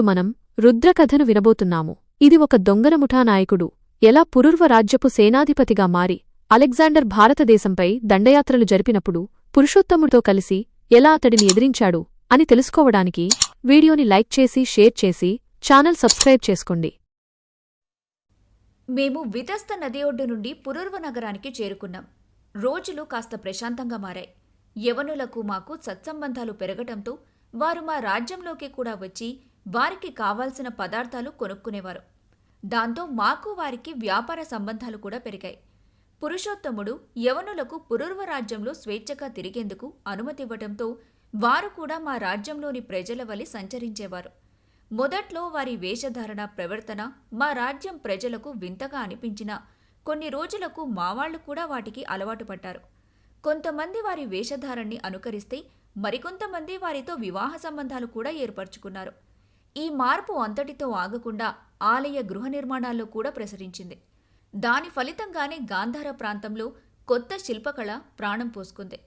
మనం రుద్రకథను వినబోతున్నాము. ఇది ఒక దొంగల ముఠానాయకుడు. ఎలా పురుర్వ రాజ్యపు సేనాధిపతిగా మారి అలెగ్జాండర్ భారతదేశంపై దండయాత్రలు జరిపినప్పుడు పురుషోత్తముడితో కలిసి ఎలా అతడిని ఎదిరించాడు అని తెలుసుకోవడానికి వీడియోని లైక్ చేసి షేర్ చేసి ఛానల్ సబ్స్క్రైబ్ చేసుకోండి. మేము వితస్త నది ఒడ్డు నుండి పురూర్వ నగరానికి చేరుకున్నాం. రోజులు కాస్త ప్రశాంతంగా మారాయి. యవనులకు మాకు సత్సంబంధాలు పెరగటంతో వారు మా రాజ్యంలోకి కూడా వచ్చి వారికి కావాల్సిన పదార్థాలు కొనుక్కునేవారు. దాంతో మాకు వారికి వ్యాపార సంబంధాలు కూడా పెరిగాయి. పురుషోత్తముడు యవనులకు పురర్వరాజ్యంలో స్వేచ్ఛగా తిరిగేందుకు అనుమతివ్వటంతో వారు కూడా మా రాజ్యంలోని ప్రజల వలి సంచరించేవారు. మొదట్లో వారి వేషధారణ ప్రవర్తన మా రాజ్యం ప్రజలకు వింతగా అనిపించినా కొన్ని రోజులకు మావాళ్ళు కూడా వాటికి అలవాటు పడ్డారు. కొంతమంది వారి వేషధారణని అనుకరిస్తే మరికొంతమంది వారితో వివాహ సంబంధాలు కూడా ఏర్పరచుకున్నారు. ఈ మార్పు అంతటితో ఆగకుండా ఆలయ గృహ నిర్మాణాల్లో కూడా ప్రసరించింది. దాని ఫలితంగానే గాంధార ప్రాంతంలో కొత్త శిల్పకళ ప్రాణం పోసుకుంది.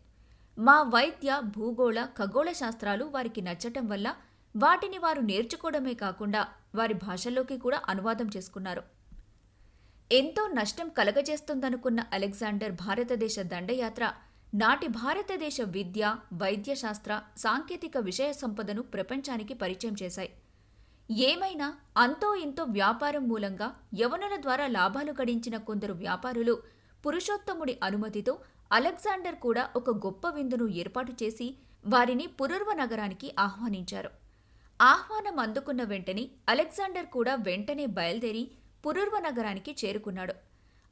మా వైద్య భూగోళ ఖగోళ శాస్త్రాలు వారికి నచ్చటం వల్ల వాటిని వారు నేర్చుకోవడమే కాకుండా వారి భాషల్లోకి కూడా అనువాదం చేసుకున్నారు. ఎంతో నష్టం కలగజేస్తుందనుకున్న అలెగ్జాండర్ భారతదేశ దండయాత్ర నాటి భారతదేశ విద్య వైద్యశాస్త్ర సాంకేతిక విషయ సంపదను ప్రపంచానికి పరిచయం చేశాయి. ఏమైనా అంతో ఇంతో వ్యాపారం మూలంగా యవనుల ద్వారా లాభాలు గడించిన కొందరు వ్యాపారులు పురుషోత్తముడి అనుమతితో అలెగ్జాండర్ కూడా ఒక గొప్ప విందును ఏర్పాటు చేసి వారిని పురర్వ నగరానికి ఆహ్వానించారు. ఆహ్వానం అందుకున్న వెంటనే అలెగ్జాండర్ కూడా వెంటనే బయలుదేరి పురూర్వ నగరానికి చేరుకున్నాడు.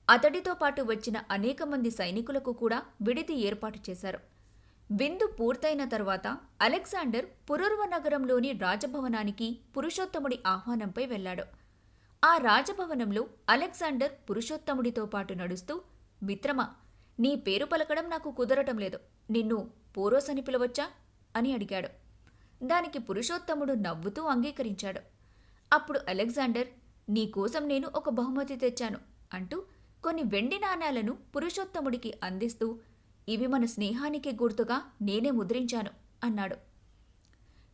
అతడితో పాటు వచ్చిన అనేక మంది సైనికులకు కూడా విడిది ఏర్పాటు చేశారు. విందు పూర్తయిన తర్వాత అలెగ్జాండర్ పురూర్వ నగరంలోని రాజభవనానికి పురుషోత్తముడి ఆహ్వానంపై వెళ్ళాడు. ఆ రాజభవనంలో అలెగ్జాండర్ పురుషోత్తముడితో పాటు నడుస్తూ మిత్రమా నీ పేరు పలకడం నాకు కుదరటం లేదు. నిన్ను పోరోస్ అని పిలవచ్చా? అని అడిగాడు. దానికి పురుషోత్తముడు నవ్వుతూ అంగీకరించాడు. అప్పుడు అలెగ్జాండర్ నీకోసం నేను ఒక బహుమతి తెచ్చాను అంటూ కొన్ని వెండి నాణాలను పురుషోత్తముడికి అందిస్తూ ఇవి మన స్నేహానికి గుర్తుగా నేనే ముద్రించాను అన్నాడు.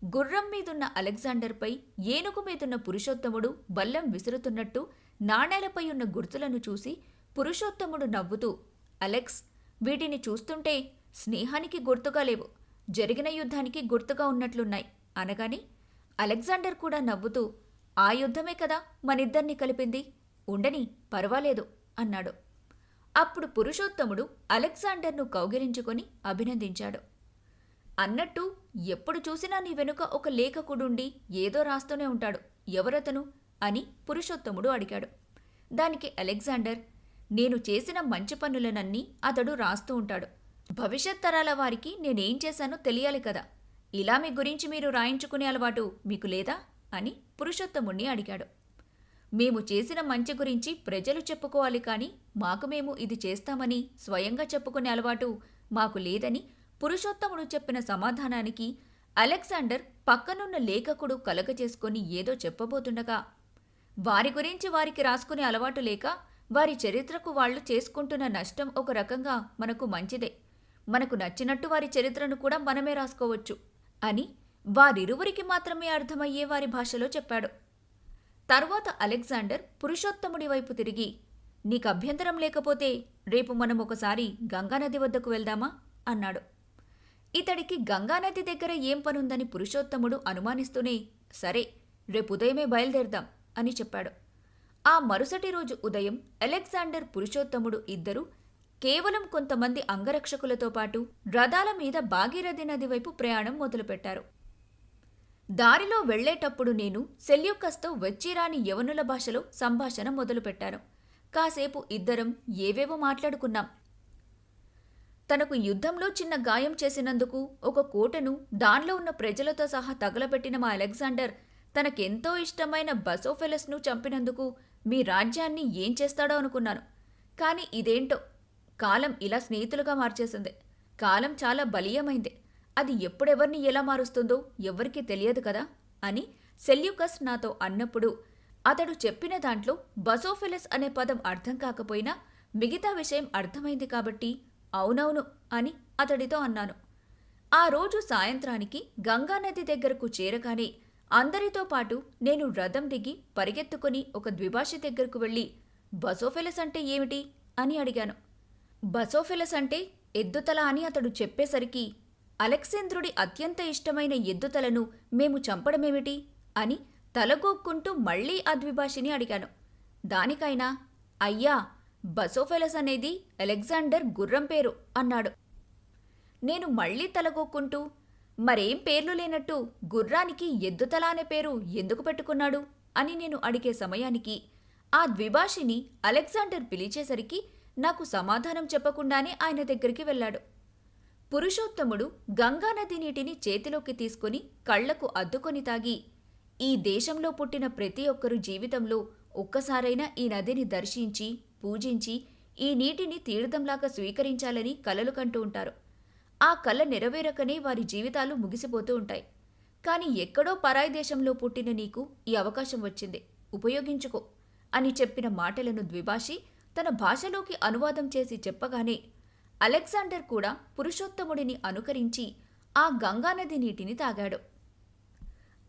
గుర్రం మీదున్న అలెగ్జాండర్పై ఏనుగు మీదున్న పురుషోత్తముడు బల్లం విసురుతున్నట్టు నాణేలపై ఉన్న గుర్తులను చూసి పురుషోత్తముడు నవ్వుతూ అలెక్స్ వీటిని చూస్తుంటే స్నేహానికి గుర్తుగా లేవు. జరిగిన యుద్ధానికి గుర్తుగా ఉన్నట్లున్నాయి. అనగాని అలెగ్జాండర్ కూడా నవ్వుతూ ఆ యుద్ధమే కదా మనిద్దరిని కలిపింది. ఉండని పర్వాలేదు అన్నాడు. అప్పుడు పురుషోత్తముడు అలెగ్జాండర్ను కౌగిలించుకొని అభినందించాడు. అన్నట్టు ఎప్పుడు చూసినా నీ వెనుక ఒక లేఖకుడుండి ఏదో రాస్తూనే ఉంటాడు. ఎవరతను? అని పురుషోత్తముడు అడిగాడు. దానికి అలెగ్జాండర్ నేను చేసిన మంచి పనులనన్నీ అతడు రాస్తూ ఉంటాడు. భవిష్యత్ తరాల వారికి నేనేం చేశానో తెలియాలి కదా. ఇలా మీ గురించి మీరు రాయించుకునే అలవాటు మీకు లేదా? అని పురుషోత్తముణ్ణి అడిగాడు. మేము చేసిన మంచి గురించి ప్రజలు చెప్పుకోవాలి కానీ మాకు మేము ఇది చేస్తామని స్వయంగా చెప్పుకునే అలవాటు మాకు లేదని పురుషోత్తముడు చెప్పిన సమాధానానికి అలెగ్జాండర్ పక్కనున్న లేఖకుడు కలగచేసుకొని ఏదో చెప్పబోతుండగా వారి గురించి వారికి రాసుకునే అలవాటు లేక వారి చరిత్రకు వాళ్ళు చేసుకుంటున్న నష్టం ఒక రకంగా మనకు మంచిదే. మనకు నచ్చినట్టు వారి చరిత్రను కూడా మనమే రాసుకోవచ్చు అని వారిరువురికి మాత్రమే అర్థమయ్యే వారి భాషలో చెప్పాడు. తరువాత అలెగ్జాండర్ పురుషోత్తముడి వైపు తిరిగి నీకు అభ్యంతరం లేకపోతే రేపు మనం ఒకసారి గంగానది వద్దకు వెళ్దామా? అన్నాడు. ఇతడికి గంగానది దగ్గర ఏం పనుందని పురుషోత్తముడు అనుమానిస్తూనే సరే రేపు ఉదయమే బయలుదేరదాం అని చెప్పాడు. ఆ మరుసటి రోజు ఉదయం అలెగ్జాండర్ పురుషోత్తముడు ఇద్దరు కేవలం కొంతమంది అంగరక్షకులతో పాటు రథాల మీద భాగీరథి నది వైపు ప్రయాణం మొదలుపెట్టారు. దారిలో వెళ్ళేటప్పుడు నేను సెల్యూకస్తో వచ్చిరాని యవనుల భాషలో సంభాషణ మొదలుపెట్టాను. కాసేపు ఇద్దరం ఏవేవో మాట్లాడుకున్నాం. తనకు యుద్ధంలో చిన్న గాయం చేసినందుకు ఒక కోటను దానిలో ఉన్న ప్రజలతో సహా తగలబెట్టిన మా అలెగ్జాండర్ తనకెంతో ఇష్టమైన బసోఫెలస్ను చంపినందుకు మీ రాజ్యాన్ని ఏం చేస్తాడో అనుకున్నాను. కానీ ఇదేంటో? కాలం ఇలా స్నేహితులుగా మార్చేసింది. కాలం చాలా బలీయమైంది. అది ఎప్పుడెవర్ని ఎలా మారుస్తుందో ఎవ్వరికీ తెలియదు కదా అని సెల్యూకస్ నాతో అన్నప్పుడు అతడు చెప్పిన దాంట్లో బసోఫిలస్ అనే పదం అర్థం కాకపోయినా మిగతా విషయం అర్థమైంది కాబట్టి అవునవును అని అతడితో అన్నాను. ఆ రోజు సాయంత్రానికి గంగానది దగ్గరకు చేరగానే అందరితో పాటు నేను రథం దిగి పరిగెత్తుకుని ఒక ద్విభాషి దగ్గరకు వెళ్ళి బసోఫెలస్ అంటే ఏమిటి? అని అడిగాను. బసోఫెలస్ అంటే ఎద్దుతల అని అతడు చెప్పేసరికి అలెక్సేంద్రుడి అత్యంత ఇష్టమైన ఎద్దుతలను మేము చంపడమేమిటి? అని తలగోక్కుంటూ మళ్ళీ ఆ ద్విభాషిని అడిగాను. దానికైనా అయ్యా బసోఫెలస్ అనేది అలెగ్జాండర్ గుర్రం పేరు అన్నాడు. నేను మళ్ళీ తలగొక్కుంటూ మరేం పేర్లు లేనట్టు గుర్రానికి ఎద్దుతల అనే పేరు ఎందుకు పెట్టుకున్నాడు? అని నేను అడిగే సమయానికి ఆ ద్విభాషిని అలెగ్జాండర్ పిలిచేసరికి నాకు సమాధానం చెప్పకుండానే ఆయన దగ్గరికి వెళ్ళాడు. పురుషోత్తముడు గంగానది నీటిని చేతిలోకి తీసుకుని కళ్ళకు అద్దుకొని తాగి ఈ దేశంలో పుట్టిన ప్రతి ఒక్కరు జీవితంలో ఒక్కసారైనా ఈ నదిని దర్శించి పూజించి ఈ నీటిని తీర్థంలాగా స్వీకరించాలని కలలు కంటూ ఉంటారు. ఆ కళ నెరవేరకనే వారి జీవితాలు ముగిసిపోతూ ఉంటాయి. కానీ ఎక్కడో పరాయి దేశంలో పుట్టిన నీకు ఈ అవకాశం వచ్చింది. ఉపయోగించుకో అని చెప్పిన మాటలను ద్విభాషి తన భాషలోకి అనువాదం చేసి చెప్పగానే అలెగ్జాండర్ కూడా పురుషోత్తముడిని అనుకరించి ఆ గంగానది నీటిని తాగాడు.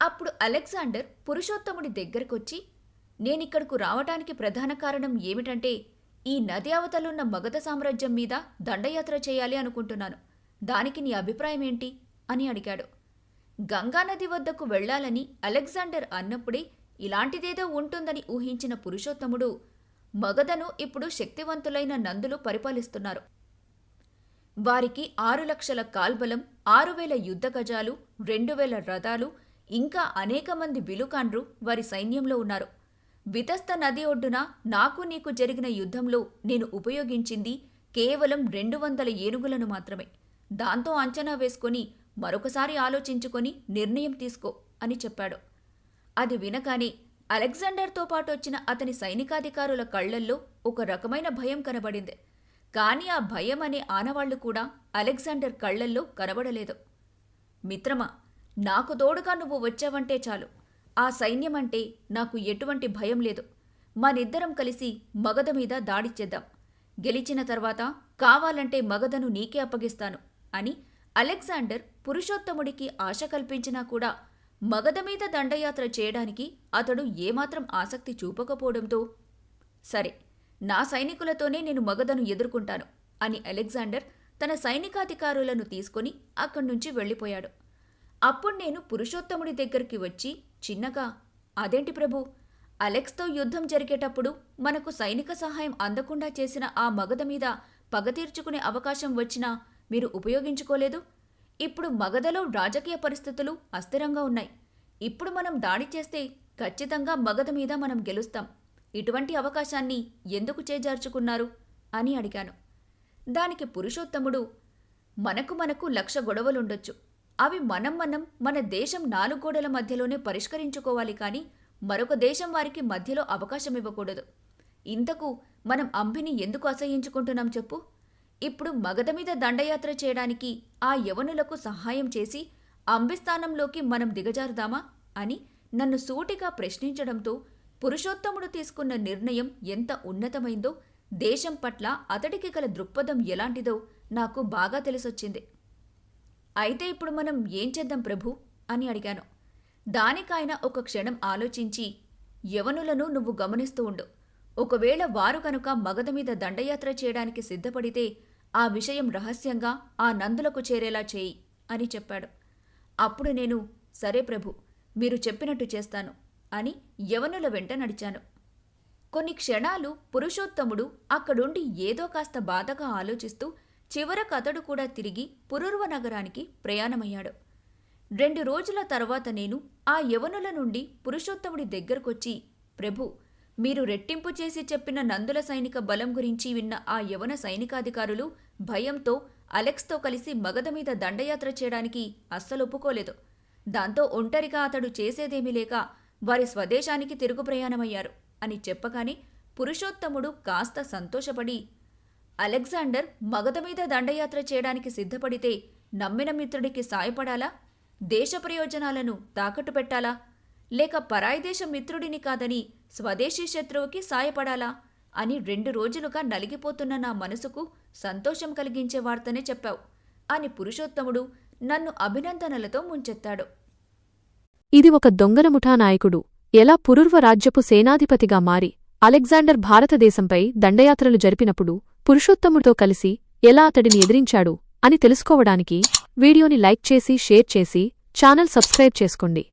అప్పుడు అలెగ్జాండర్ పురుషోత్తముడి దగ్గరకొచ్చి నేనిక్కడకు రావటానికి ప్రధాన కారణం ఏమిటంటే ఈ నది అవతలున్న మగధ సామ్రాజ్యం మీద దండయాత్ర చేయాలి అనుకుంటున్నాను. దానికి నీ అభిప్రాయం ఏంటి? అని అడిగాడు. గంగానది వద్దకు వెళ్ళాలని అలెగ్జాండర్ అన్నప్పుడే ఇలాంటిదేదో ఉంటుందని ఊహించిన పురుషోత్తముడు మగధను ఇప్పుడు శక్తివంతులైన నందులు పరిపాలిస్తున్నారు. వారికి ఆరు లక్షల కాల్బలం ఆరు వేల యుద్ధ గజాలు రెండు వేల రథాలు ఇంకా అనేక మంది విలుకాండ్రు వారి సైన్యంలో ఉన్నారు. వితస్త నది ఒడ్డున నాకు నీకు జరిగిన యుద్ధంలో నేను ఉపయోగించింది కేవలం రెండు వందల ఏనుగులను మాత్రమే. దాంతో అంచనా వేసుకొని మరొకసారి ఆలోచించుకొని నిర్ణయం తీసుకో అని చెప్పాడు. అది వినగానే అలెగ్జాండర్తో పాటు వచ్చిన అతని సైనికాధికారుల కళ్ళల్లో ఒక రకమైన భయం కనబడింది. కానీ ఆ భయం అనే ఆనవాళ్ళు కూడా అలెగ్జాండర్ కళ్ళల్లో కనబడలేదు. మిత్రమా నాకు తోడుగా నువ్వు వచ్చావంటే చాలు. ఆ సైన్యమంటే నాకు ఎటువంటి భయం లేదు. మనిద్దరం కలిసి మగధ మీద దాడి చేద్దాం. గెలిచిన తర్వాత కావాలంటే మగధను నీకే అప్పగిస్తాను అని అలెగ్జాండర్ పురుషోత్తముడికి ఆశ కల్పించినా కూడా మగధ మీద దండయాత్ర చేయడానికి అతడు ఏమాత్రం ఆసక్తి చూపకపోవడంతో సరే నా సైనికులతోనే నేను మగధను ఎదుర్కొంటాను అని అలెగ్జాండర్ తన సైనికాధికారులను తీసుకొని అక్కడి నుంచి వెళ్ళిపోయాడు. అప్పుడు నేను పురుషోత్తముడి దగ్గరికి వచ్చి చిన్నగా అదేంటి ప్రభు? అలెక్స్తో యుద్ధం జరిగేటప్పుడు మనకు సైనిక సహాయం అందకుండా చేసిన ఆ మగధ మీద పగ తీర్చుకునే అవకాశం వచ్చినా మీరు ఉపయోగించుకోలేదు? ఇప్పుడు మగధలో రాజకీయ పరిస్థితులు అస్థిరంగా ఉన్నాయి. ఇప్పుడు మనం దాడి చేస్తే ఖచ్చితంగా మగధ మీద మనం గెలుస్తాం. ఇటువంటి అవకాశాన్ని ఎందుకు చేజార్చుకున్నారు? అని అడిగాను. దానికి పురుషోత్తముడు మనకు మనకు లక్ష గొడవలుండొచ్చు. అవి మనం మనం మన దేశం నాలుగు గోడల మధ్యలోనే పరిష్కరించుకోవాలి కానీ మరొక దేశం వారికి మధ్యలో అవకాశం ఇవ్వకూడదు ఇంతకు మనం అంబిని ఎందుకు అసహించుకుంటున్నాం చెప్పు? ఇప్పుడు మగధ మీద దండయాత్ర చేయడానికి ఆ యవనులకు సహాయం చేసి అంబిస్థానంలోకి మనం దిగజారుదామా? అని నన్ను సూటిగా ప్రశ్నించడంతో పురుషోత్తముడు తీసుకున్న నిర్ణయం ఎంత ఉన్నతమైందో దేశం పట్ల అతడికి గల దృక్పథం ఎలాంటిదో నాకు బాగా తెలిసొచ్చింది. అయితే ఇప్పుడు మనం ఏం చేద్దాం ప్రభు? అని అడిగాను. దానికాయన ఒక క్షణం ఆలోచించి యవనులను నువ్వు గమనిస్తూ ఉండు. ఒకవేళ వారు కనుక మగధ మీద దండయాత్ర చేయడానికి సిద్ధపడితే ఆ విషయం రహస్యంగా ఆ నందులకు చేరేలా చేయి అని చెప్పాడు. అప్పుడు నేను సరే ప్రభు మీరు చెప్పినట్టు చేస్తాను. అని యవనుల వెంట నడిచాను. కొన్ని క్షణాలు పురుషోత్తముడు అక్కడుండి ఏదో కాస్త బాధగా ఆలోచిస్తూ చివరకు అతడు కూడా తిరిగి పురూర్వ నగరానికి ప్రయాణమయ్యాడు. రెండు రోజుల తర్వాత నేను ఆ యవనుల నుండి పురుషోత్తముడి దగ్గరకొచ్చి ప్రభు మీరు రెట్టింపు చేసి చెప్పిన నందుల సైనిక బలం గురించి విన్న ఆ యవన సైనికాధికారులు భయంతో అలెక్స్తో కలిసి మగధ మీద దండయాత్ర చేయడానికి అస్సలు ఒప్పుకోలేదు. దాంతో ఒంటరిగా అతడు చేసేదేమీ లేక వారి స్వదేశానికి తిరుగు ప్రయాణమయ్యారు అని చెప్పగానే పురుషోత్తముడు కాస్త సంతోషపడి అలెగ్జాండర్ మగధ మీద దండయాత్ర చేయడానికి సిద్ధపడితే నమ్మిన మిత్రుడికి సాయపడాలా? దేశ ప్రయోజనాలను తాకట్టు పెట్టాలా? లేక పరాయిదేశ మిత్రుడిని కాదని స్వదేశీ శత్రువుకి సాయపడాలా? అని రెండు రోజులుగా నలిగిపోతున్న నా మనసుకు సంతోషం కలిగించే వార్తనే చెప్పావు అని పురుషోత్తముడు నన్ను అభినందనలతో ముంచెత్తాడు. ఇది ఒక దొంగల ముఠా నాయకుడు. ఎలా పురుర్వ రాజ్యపు సేనాధిపతిగా మారి అలెగ్జాండర్ భారతదేశంపై దండయాత్రలు జరిపినప్పుడు పురుషోత్తముడితో కలిసి ఎలా అతడిని ఎదిరించాడు అని తెలుసుకోవడానికి వీడియోని లైక్ చేసి షేర్ చేసి ఛానల్ సబ్స్క్రైబ్ చేసుకోండి.